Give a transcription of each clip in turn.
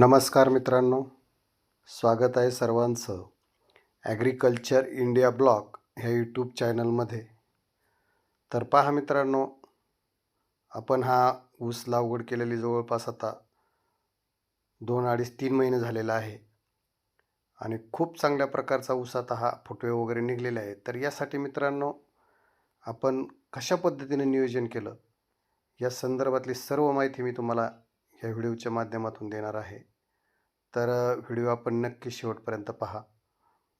नमस्कार मित्रांनो स्वागत आहे सर्वांचं ॲग्रिकल्चर इंडिया ब्लॉग ह्या यूट्यूब चॅनलमध्ये तर पहा मित्रांनो आपण हा ऊस लागवड केलेली जवळपास आता दोन अडीच तीन महिने झालेला आहे. आणि खूप चांगल्या प्रकारचा ऊस आता हा फुटवे वगैरे निघलेले आहे तर यासाठी मित्रांनो आपण कशा पद्धतीने नियोजन केलं? या संदर्भातली सर्व माहिती मी तुम्हाला या व्हिडिओच्या माध्यमातून देणार आहे. तर व्हिडिओ आपण नक्की शेवटपर्यंत पहा.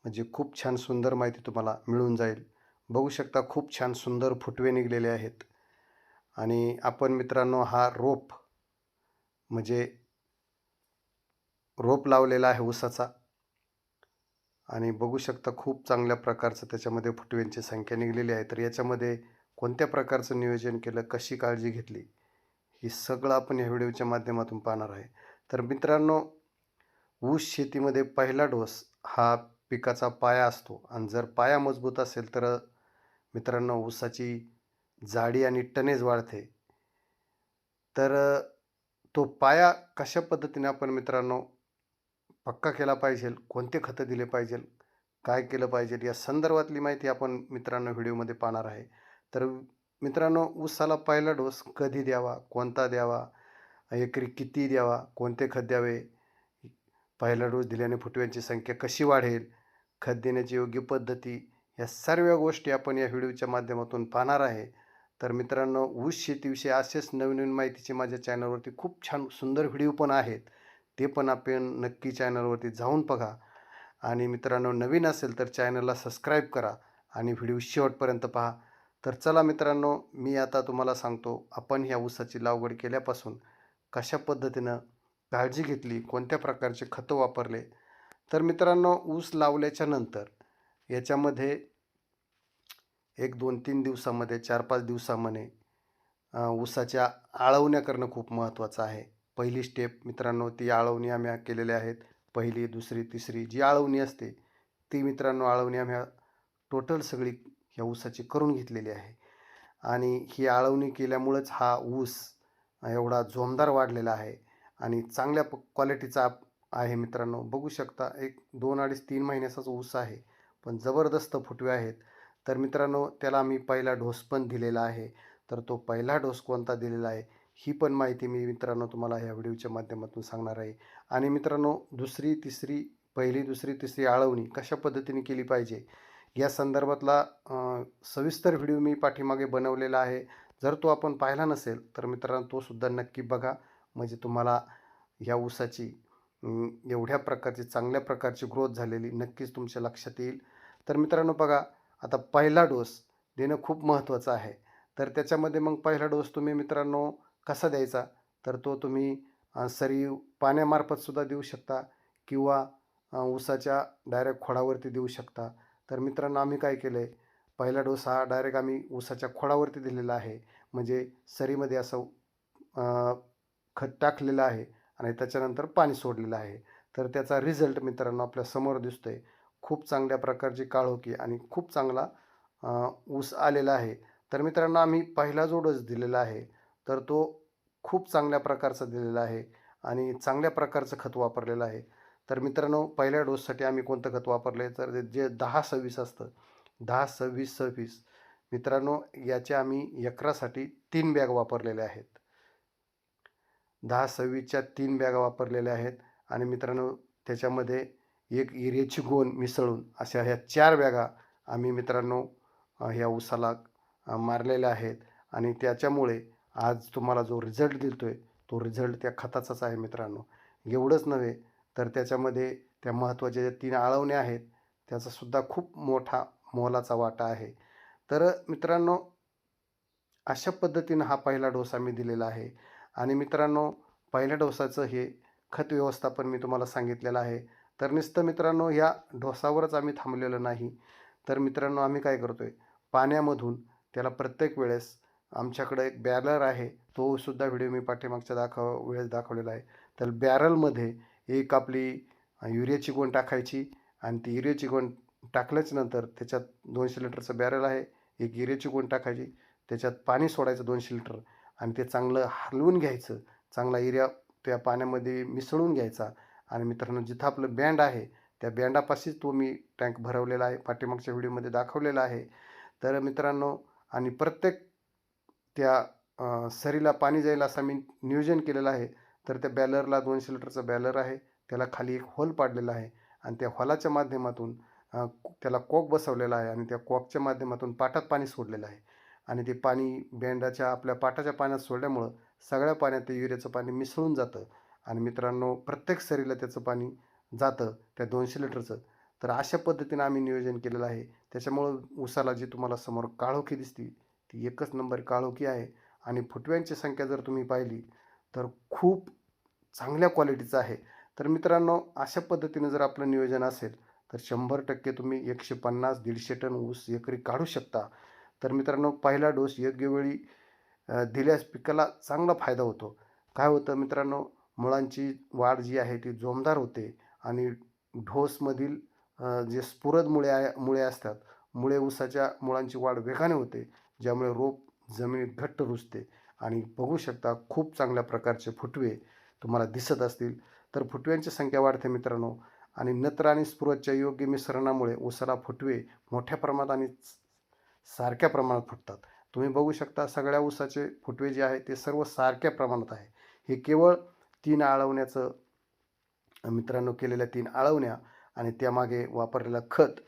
म्हणजे खूप छान सुंदर माहिती तुम्हाला मिळून जाईल. बघू शकता खूप छान सुंदर फुटवे निघलेले आहेत. आणि आपण मित्रांनो हा रोप म्हणजे रोप लावलेला आहे ऊसाचा. आणि बघू शकता खूप चांगल्या प्रकारचं त्याच्यामध्ये फुटव्यांची संख्या निघलेली आहे. तर याच्यामध्ये कोणत्या प्रकारचं नियोजन केलं कशी काळजी घेतली हे सगळं आपण या व्हिडिओच्या माध्यमातून पाहणार आहे. तर मित्रांनो ऊस शेतीमध्ये पहिला डोस हा पिकाचा पाया असतो. आणि जर पाया मजबूत असेल तर मित्रांनो ऊसाची जाडी आणि टनेज वाढते. तर तो पाया कशा पद्धतीने आपण मित्रांनो पक्का केला पाहिजे? कोणते खतं दिले पाहिजे? काय केलं पाहिजे? या संदर्भातली माहिती आपण मित्रांनो व्हिडिओमध्ये पाहणार आहे. तर मित्रांनो ऊसाला पहिला डोस कधी द्यावा? कोणता द्यावा? एकरी किती द्यावा? कोणते खत द्यावे? पहिला डोस दिल्याने फुटव्यांची संख्या कशी वाढेल खत देण्याची योग्य पद्धती या सर्व गोष्टी आपण या व्हिडिओच्या माध्यमातून पाहणार आहे. तर मित्रांनो ऊस शेतीविषयी असेच नवीन नवीन माहितीचे माझ्या चॅनलवरती खूप छान सुंदर व्हिडिओ पण आहेत. ते पण आपण नक्की चॅनलवरती जाऊन बघा. आणि मित्रांनो नवीन असेल तर चॅनलला सबस्क्राईब करा आणि व्हिडिओ शेवटपर्यंत पहा. तर चला मित्रांनो मी आता तुम्हाला सांगतो आपण ह्या ऊसाची लागवड केल्यापासून कशा पद्धतीनं काळजी घेतली कोणत्या प्रकारचे खतं वापरले? तर मित्रांनो ऊस लावल्याच्या नंतर याच्यामध्ये एक दोन तीन दिवसामध्ये चार पाच दिवसामध्ये ऊसाच्या आळवण्या करणं खूप महत्त्वाचं आहे. पहिली स्टेप मित्रांनो ती आळवणी आम्ही केलेल्या आहेत. पहिली दुसरी तिसरी जी आळवणी असते ती मित्रांनो आळवणी आम्ही टोटल सगळी ह्या ऊसाची करून घेतलेली आहे. आणि ही आळवणी केल्यामुळंच हा ऊस एवढा जोमदार वाढलेला आहे. आणि चांगल्या प क्वालिटीचा आहे मित्रांनो. बघू शकता एक दोन अडीच तीन महिन्याचाच ऊस आहे पण जबरदस्त फुटवे आहेत. तर मित्रांनो त्याला आम्ही पहिला डोस पण दिलेला आहे. तर तो पहिला डोस कोणता दिलेला आहे ही पण माहिती मी मित्रांनो तुम्हाला ह्या व्हिडिओच्या माध्यमातून सांगणार आहे. आणि मित्रांनो दुसरी तिसरी पहिली दुसरी तिसरी आळवणी कशा पद्धतीने केली पाहिजे या संदर्भातला सविस्तर व्हिडिओ मी पाठीमागे बनवलेला आहे. जर तो आपण पाहिला नसेल तर मित्रांनो तोसुद्धा नक्की बघा. म्हणजे तुम्हाला ह्या ऊसाची एवढ्या प्रकारची चांगल्या प्रकारची ग्रोथ झालेली नक्कीच तुमच्या लक्षात येईल. तर मित्रांनो बघा आता पहिला डोस देणं खूप महत्त्वाचं आहे. तर त्याच्यामध्ये मग पहिला डोस तुम्ही मित्रांनो कसा द्यायचा? तर तो तुम्ही सरी पाण्यामार्फतसुद्धा देऊ शकता किंवा ऊसाच्या डायरेक्ट खोडावरती देऊ शकता. तर मित्रांनो आम्ही काय केलं आहे पहिला डोस हा डायरेक्ट आम्ही ऊसाच्या खोडावरती दिलेला आहे. म्हणजे सरीमध्ये असं खत टाकलेलं आहे आणि त्याच्यानंतर पाणी सोडलेलं आहे. तर त्याचा रिझल्ट मित्रांनो आपल्यासमोर दिसतो आहे खूप चांगल्या प्रकारची काळोखी आणि खूप चांगला ऊस आलेला आहे. तर मित्रांनो आम्ही पहिला जो डोस दिलेला आहे. तर तो खूप चांगल्या प्रकारचा दिलेला आहे आणि चांगल्या प्रकारचं खत वापरलेलं आहे. तर मित्रांनो पहिल्या डोससाठी आम्ही कोणतं खत वापरलं आहे तर जे दहा सव्वीस असतं. दहा सव्वीस सव्वीस. मित्रांनो याचे आम्ही एकरासाठी तीन बॅग वापरलेल्या आहेत. दहा सव्वीसच्या तीन बॅगा वापरलेल्या आहेत. आणि मित्रांनो त्याच्यामध्ये एक इरेची गोण मिसळून अशा ह्या चार बॅगा आम्ही मित्रांनो ह्या उसाला मारलेल्या आहेत. आणि त्याच्यामुळे आज तुम्हाला जो रिझल्ट दिलतो आहे तो रिझल्ट त्या खताचाच आहे मित्रांनो. एवढंच नव्हे तर त्याच्यामध्ये त्या महत्त्वाच्या ज्या तीन आळवण्या आहेत त्याचासुद्धा खूप मोठा मोलाचा वाटा आहे. तर मित्रांनो अशा पद्धतीनं हा पहिला डोस आम्ही दिलेला आहे. आणि मित्रांनो पहिल्या डोसाचं हे खत व्यवस्थापन मी तुम्हाला सांगितलेलं आहे. तर नुसतं मित्रांनो ह्या डोसावरच आम्ही थांबलेलो नाही. तर मित्रांनो आम्ही काय करतो आहे पाण्यामधून त्याला प्रत्येक वेळेस आमच्याकडं एक बॅरल आहे. तो सुद्धा व्हिडिओ मी पाठीमागच्या दाखव वेळेस दाखवलेला आहे. तर बॅरलमध्ये एक आपली युरियाची गोण टाकायची आणि ती युरियाची गोण टाकल्याच नंतर त्याच्यात दोनशे लिटरचं बॅरल आहे. एक युरियाची गोण टाकायची. त्याच्यात पाणी सोडायचं दोनशे लिटर. आणि ते चांगलं हलवून घ्यायचं. चांगला एरिया त्या पाण्यामध्ये मिसळून घ्यायचा. आणि मित्रांनो जिथं आपलं बँड आहे त्या बँडापाशीच तो मी टँक भरवलेला आहे. पाठीमागच्या व्हिडिओमध्ये दाखवलेला आहे. तर मित्रांनो आणि प्रत्येक त्या सरीला पाणी जाईल असा मी नियोजन केलेलं आहे. तर त्या बॅलरला दोनशे लिटरचं बॅलर आहे. त्याला खाली एक होल पाडलेला आहे. आणि त्या हॉलाच्या माध्यमातून त्याला कॉक बसवलेला आहे. आणि त्या कॉकच्या माध्यमातून पाटात पाणी सोडलेलं आहे. आणि ते पाणी बँडाच्या आपल्या पाटाच्या पाण्यात सोडल्यामुळं सगळ्या पाण्यात ते युरियाचं पाणी मिसळून जातं. आणि मित्रांनो प्रत्येक सरीला त्याचं पाणी जातं त्या दोनशे लिटरचं. तर अशा पद्धतीनं आम्ही नियोजन केलेलं आहे. त्याच्यामुळं ऊसाला जी तुम्हाला समोर काळोखी दिसती ती एकच नंबर काळोखी आहे. आणि फुटव्यांची संख्या जर तुम्ही पाहिली तर खूप चांगल्या क्वालिटीचं आहे. तर मित्रांनो अशा पद्धतीनं जर आपलं नियोजन असेल तर शंभर टक्के तुम्ही एकशे पन्नास दीडशे टन ऊस एकरी काढू शकता. तर मित्रांनो पहिला डोस योग्य वेळी दिल्यास पिकाला चांगला फायदा होतो. काय होतं मित्रांनो मुळांची वाढ जी आहे ती जोमदार होते आणि ढोसमधील जे स्फुरद मुळे आहे मुळे असतात मुळे ऊसाच्या मुळांची वाढ वेगाने होते ज्यामुळे रोप जमिनीत घट्ट रुजते आणि बघू शकता खूप चांगल्या प्रकारचे फुटवे तुम्हाला दिसत असतील. तर फुटव्यांची संख्या वाढते मित्रांनो आणि नत्र आणि स्फुरदच्या योग्य मिश्रणामुळे ऊसाला फुटवे मोठ्या प्रमाणात आणि सारख्या प्रमाणात फुटतात. तुम्ही बघू शकता सगळ्या ऊसाचे फुटवे जे आहे ते सर्व सारख्या प्रमाणात आहे. हे केवळ तीन आळवण्याचं मित्रांनो केलेल्या तीन आळवण्या आणि त्यामागे वापरलेलं खत.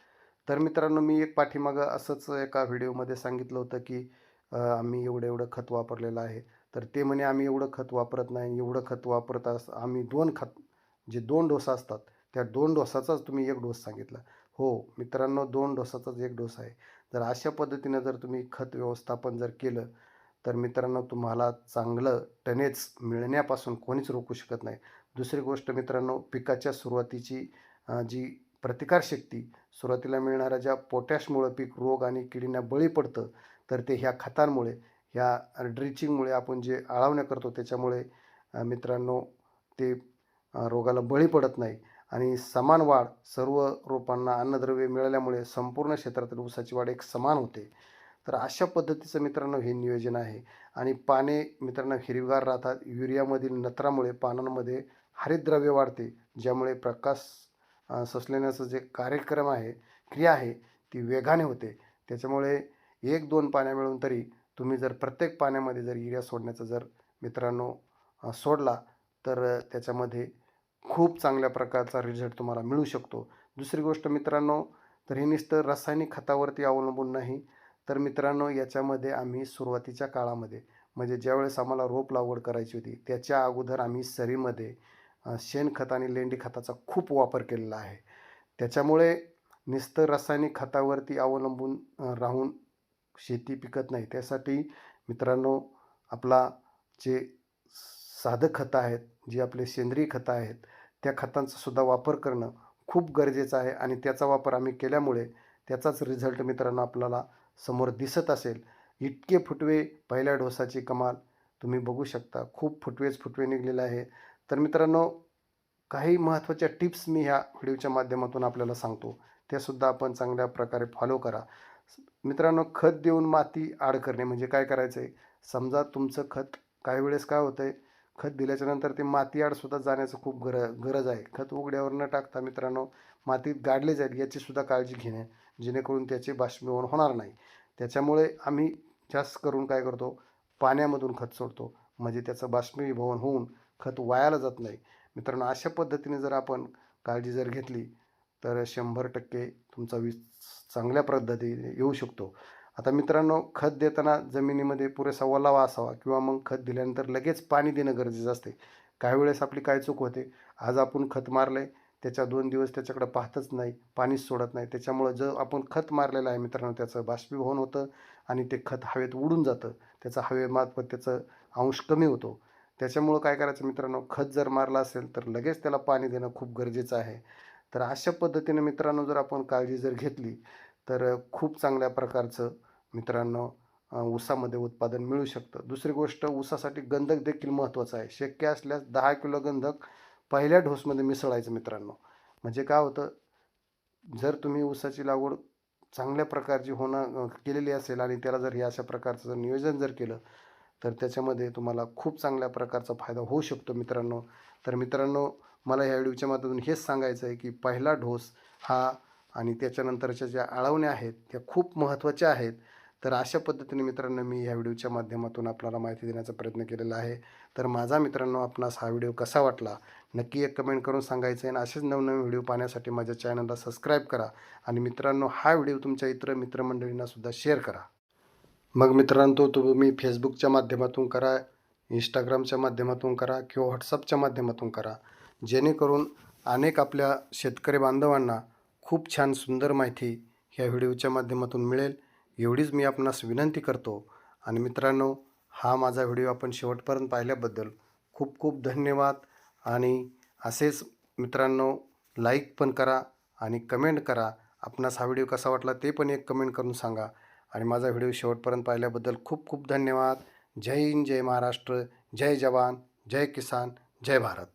तर मित्रांनो मी एक पाठीमागं असंच एका व्हिडिओमध्ये सांगितलं होतं की आम्ही एवढं एवढं खत वापरलेलं आहे. तर ते म्हणे आम्ही एवढं खत वापरत नाही एवढं खत वापरत अस आम्ही दोन खत जे दोन डोस असतात त्या दोन डोसाचाच तुम्ही एक डोस सांगितला. हो मित्रांनो दोन डोसाचाच एक डोस आहे. जर अशा पद्धतीनं जर तुम्ही खत व्यवस्थापन जर केलं तर मित्रांनो तुम्हाला चांगलं टनेज मिळण्यापासून कोणीच रोखू शकत नाही. दुसरी गोष्ट मित्रांनो पिकाच्या सुरुवातीची जी प्रतिकारशक्ती सुरुवातीला मिळणाऱ्या ज्या पोटॅशमुळं पीक रोग आणि किडींना बळी पडतं तर ते ह्या खतांमुळे ह्या ड्रिचिंगमुळे आपण जे आळवण्या करतो त्याच्यामुळे मित्रांनो ते रोगाला बळी पडत नाही. आणि समान वाढ सर्व रोपांना अन्नद्रव्य मिळाल्यामुळे संपूर्ण क्षेत्रातील ऊसाची वाढ एक समान होते. तर अशा पद्धतीचं मित्रांनो हे नियोजन आहे. आणि पाने मित्रांनो हिरवीगार राहतात. युरियामधील नत्रामुळे पानांमध्ये हरितद्रव्य वाढते ज्यामुळे प्रकाश अ, जे कार्यक्रम आहे क्रिया आहे ती वेगाने होते. त्याच्यामुळे एक दोन पाण्या मिळून तरी तुम्ही जर प्रत्येक पाण्यामध्ये जर युरिया सोडण्याचा जर मित्रांनो सोडला तर त्याच्यामध्ये खूप चांगल्या प्रकारचा रिझल्ट तुम्हाला मिळू शकतो. दुसरी गोष्ट मित्रांनो तर हे नुसतं रासायनिक खतावरती अवलंबून नाही तर मित्रांनो याच्यामध्ये आम्ही सुरुवातीच्या काळामध्ये म्हणजे ज्यावेळेस आम्हाला रोप लागवड करायची होती त्याच्या अगोदर आम्ही सरीमध्ये शेणखत आणि लेंडी खताचा खूप वापर केलेला आहे. त्याच्यामुळे नुसतं रासायनिक खतावरती अवलंबून राहून शेती पिकत नाही. त्यासाठी मित्रांनो आपला जे साधं खतं आहेत जी आपले सेंद्रिय खतं आहेत त्या खतांचा सुद्धा वापर करणं खूप गरजेचं आहे आणि त्याचा वापर आम्ही केल्यामुळे त्याचाच रिझल्ट मित्रांनो आपल्याला समोर दिसत असेल. इतके फुटवे पहिल्या डोसाची कमाल तुम्ही बघू शकता. खूप फुटवेच फुटवे निघलेले आहे. तर मित्रांनो काही महत्त्वाच्या टिप्स मी ह्या व्हिडिओच्या माध्यमातून आपल्याला सांगतो. त्यासुद्धा आपण चांगल्या प्रकारे फॉलो करा. मित्रांनो खत देऊन माती आड करणे म्हणजे काय करायचं आहे समजा तुमचं खत काही वेळेस काय होतं आहे खत दिल्याच्यानंतर ते माती आडसुद्धा जाण्याचं खूप गर गरज आहे. खत उघड्यावर न टाकता मित्रांनो मातीत गाडले जाईल याचीसुद्धा काळजी घेणे जेणेकरून त्याचे बाष्पीभवन होणार नाही. त्याच्यामुळे आम्ही जास्त करून काय करतो पाण्यामधून खत सोडतो. म्हणजे त्याचं बाष्पीभवन होऊन खत वायाला जात नाही. मित्रांनो अशा पद्धतीने जर आपण काळजी जर घेतली तर शंभर टक्के तुमचा वीज चांगल्या पद्धतीने येऊ शकतो. आता मित्रांनो खत देताना जमिनीमध्ये पुरेसा ओलावा असावा किंवा मग खत दिल्यानंतर लगेच पाणी देणं गरजेचं असते. काही वेळेस आपली काय चूक होते? आज आपण खत मारलं आहे त्याच्या दोन दिवस त्याच्याकडे पाहतच नाही पाणीच सोडत नाही. त्याच्यामुळं जर आपण खत मारलेलं आहे मित्रांनो त्याचं बाष्पीभवन होतं आणि ते खत हवेत उडून जातं. त्याचा हवेमार्फत त्याचं अंश कमी होतो. त्याच्यामुळं काय करायचं मित्रांनो खत जर मारलं असेल तर लगेच त्याला पाणी देणं खूप गरजेचं आहे. तर अशा पद्धतीने मित्रांनो जर आपण काळजी जर घेतली तर खूप चांगल्या प्रकारचं मित्रांनो ऊसामध्ये उत्पादन मिळू शकतं. दुसरी गोष्ट ऊसासाठी गंधक देखील महत्त्वाचं आहे. शक्य असल्यास दहा किलो गंधक पहिल्या ढोसमध्ये मिसळायचं मित्रांनो. म्हणजे काय होतं जर तुम्ही ऊसाची लागवड चांगल्या प्रकारची होणं केलेली असेल आणि त्याला जर हे अशा प्रकारचं जर नियोजन जर केलं तर त्याच्यामध्ये तुम्हाला खूप चांगल्या प्रकारचा फायदा होऊ शकतो मित्रांनो. तर मित्रांनो मला ह्या व्हिडिओच्या माध्यमातून हेच सांगायचं आहे की पहिला डोस हा आणि त्याच्यानंतरच्या ज्या आळवण्या आहेत त्या खूप महत्त्वाच्या आहेत. तर अशा पद्धतीने मित्रांनो मी ह्या व्हिडिओच्या माध्यमातून आपल्याला माहिती देण्याचा प्रयत्न केलेला आहे. तर माझा मित्रांनो आपणास हा व्हिडिओ कसा वाटला? नक्की एक कमेंट करून सांगायचं आहे. आणि असेच नवनवीन व्हिडिओ पाहण्यासाठी माझ्या चॅनलला सबस्क्राईब करा. आणि मित्रांनो हा व्हिडिओ तुमच्या इतर मित्रमंडळींनासुद्धा शेअर करा. मग मित्रांनो तो तुम्ही फेसबुकच्या माध्यमातून करा इंस्टाग्रामच्या माध्यमातून करा किंवा व्हॉट्सअपच्या माध्यमातून करा. जेणेकरून अनेक आपल्या शेतकरी बांधवांना खूप छान सुंदर माहिती ह्या व्हिडिओच्या माध्यमातून मिळेल. एवढीच मी आपणास विनंती करतो. आणि मित्रांनो हा माझा व्हिडिओ आपण शेवटपर्यंत पाहिल्याबद्दल खूप खूप धन्यवाद. आणि असेच मित्रांनो लाईक पण करा आणि कमेंट करा. आपणास हा व्हिडिओ कसा वाटला ते पण एक कमेंट करून सांगा. आणि माझा व्हिडिओ शेवटपर्यंत पाहिल्याबद्दल खूप खूप धन्यवाद. जय हिंद जय महाराष्ट्र जय जवान जय किसान जय भारत.